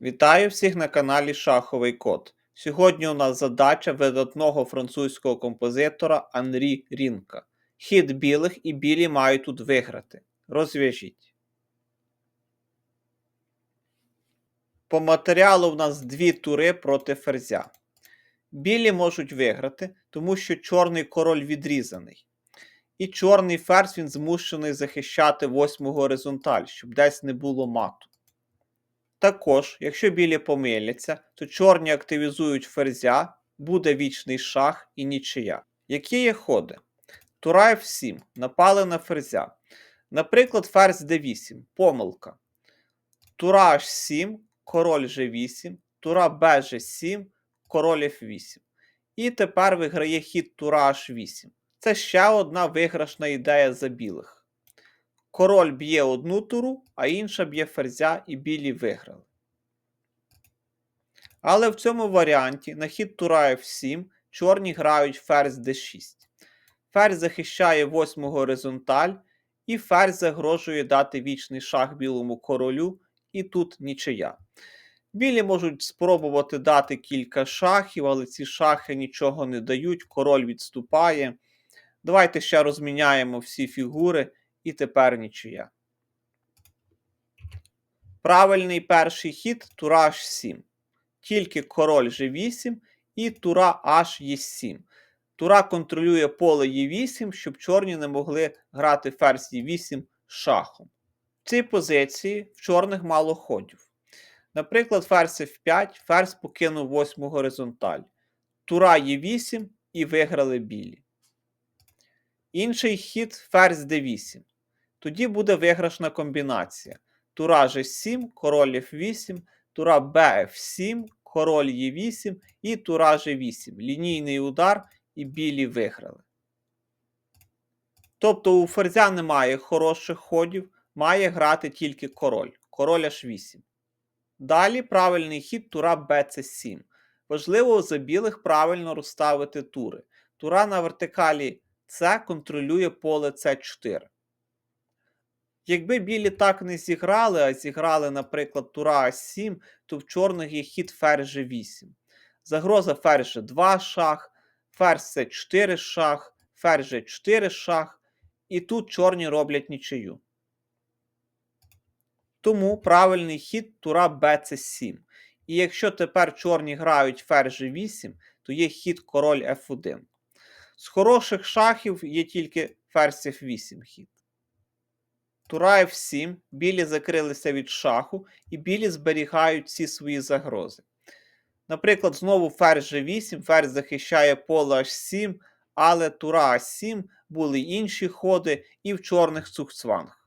Вітаю всіх на каналі Шаховий Код. Сьогодні у нас задача видатного французького композитора Анрі Рінка. Хід білих і білі мають тут виграти. Розв'яжіть. По матеріалу в нас дві тури проти ферзя. Білі можуть виграти, тому що чорний король відрізаний. І чорний ферзь він змушений захищати восьму горизонталь, щоб десь не було мату. Також, якщо білі помиляться, то чорні активізують ферзя, буде вічний шах і нічия. Які є ходи? Тура F7. Напали на ферзя. Наприклад, ферзь d8. Помилка. Тура H7, король G8, тура BG7, король F8. І тепер виграє хід тура H8. Це ще одна виграшна ідея за білих. Король б'є одну туру, а інша б'є ферзя і білі виграли. Але в цьому варіанті на хід тура F7 чорні грають ферзь d6. Ферзь захищає восьму горизонталь, і ферзь загрожує дати вічний шах білому королю, і тут нічия. Білі можуть спробувати дати кілька шахів, але ці шахи нічого не дають, король відступає. Давайте ще розміняємо всі фігури, і тепер нічия. Правильний перший хід тура H7. Тільки король G8 і тура H Е7. Тура контролює поле Е8, щоб чорні не могли грати ферзь Е8 шахом. В цій позиції в чорних мало ходів. Наприклад, ферзь F5, ферзь покинув восьму горизонталь. Тура Е8 і виграли білі. Інший хід ферзь d8. Тоді буде виграшна комбінація. Тура G7, король F8, тура BF7, король Е8 і тура G8. Лінійний удар і білі виграли. Тобто у ферзя немає хороших ходів, має грати тільки король. Король H8. Далі правильний хід тура BC7. Важливо за білих правильно розставити тури. Тура на вертикалі С контролює поле С4. Якби білі так не зіграли, а зіграли, наприклад, тура А7, то в чорних є хід ферзь G8. Загроза ферзь G2 шах, ферзь С4 шах, ферзь G4 шах, і тут чорні роблять нічию. Тому правильний хід тура БЦ7. І якщо тепер чорні грають ферзь G8, то є хід король F1. З хороших шахів є тільки ферзь F8 хід. Тура F7, білі закрилися від шаху, і білі зберігають всі свої загрози. Наприклад, знову ферзь G8, ферзь захищає поле H7, але тура А7 були інші ходи і в чорних цухцванг.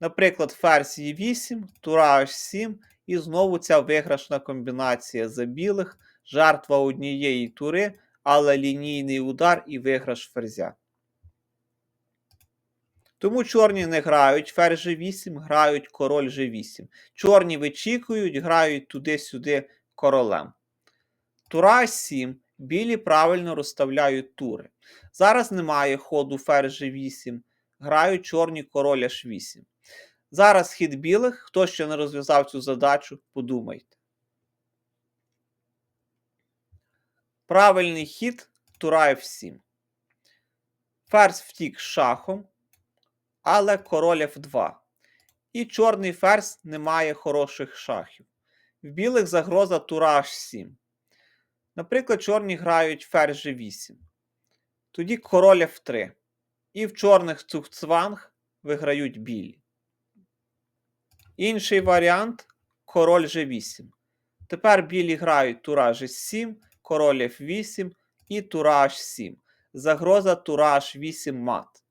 Наприклад, ферзь Е8, тура H7, і знову ця виграшна комбінація за білих, жертва однієї тури але лінійний удар і виграш ферзя. Тому чорні не грають ферзь G8, грають король G8. Чорні вичікують, грають туди-сюди королем. Тура 7. Білі правильно розставляють тури. Зараз немає ходу ферзь G8. Грають чорні король H8. Зараз хід білих, хто ще не розв'язав цю задачу, подумайте. Правильний хід тура F7. Ферзь втік шахом, але король F2. І чорний ферзь не має хороших шахів. В білих загроза тура H7. Наприклад, чорні грають ферзь G8. Тоді король F3. І в чорних цухцванг виграють білі. Інший варіант король G8. Тепер білі грають тура G7 король F8 і тура H7. Загроза тура H8 мат.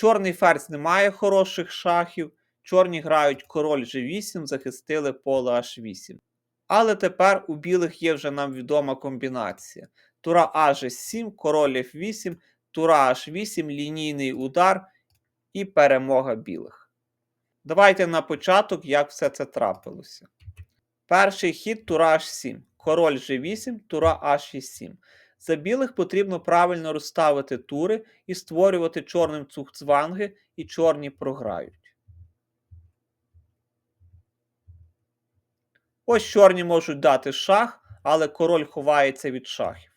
Чорний ферзь не має хороших шахів. Чорні грають король G8, захистили поле H8. Але тепер у білих є вже нам відома комбінація. Тура H7, король F8, тура H8, лінійний удар і перемога білих. Давайте на початок, як все це трапилося. Перший хід тура H7 король G8, тура А6-7. За білих потрібно правильно розставити тури і створювати чорним цухцванги, і чорні програють. Ось чорні можуть дати шах, але король ховається від шахів.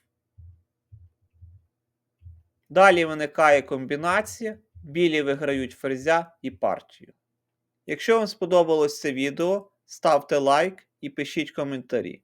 Далі виникає комбінація, білі виграють ферзя і партію. Якщо вам сподобалось це відео, ставте лайк і пишіть коментарі.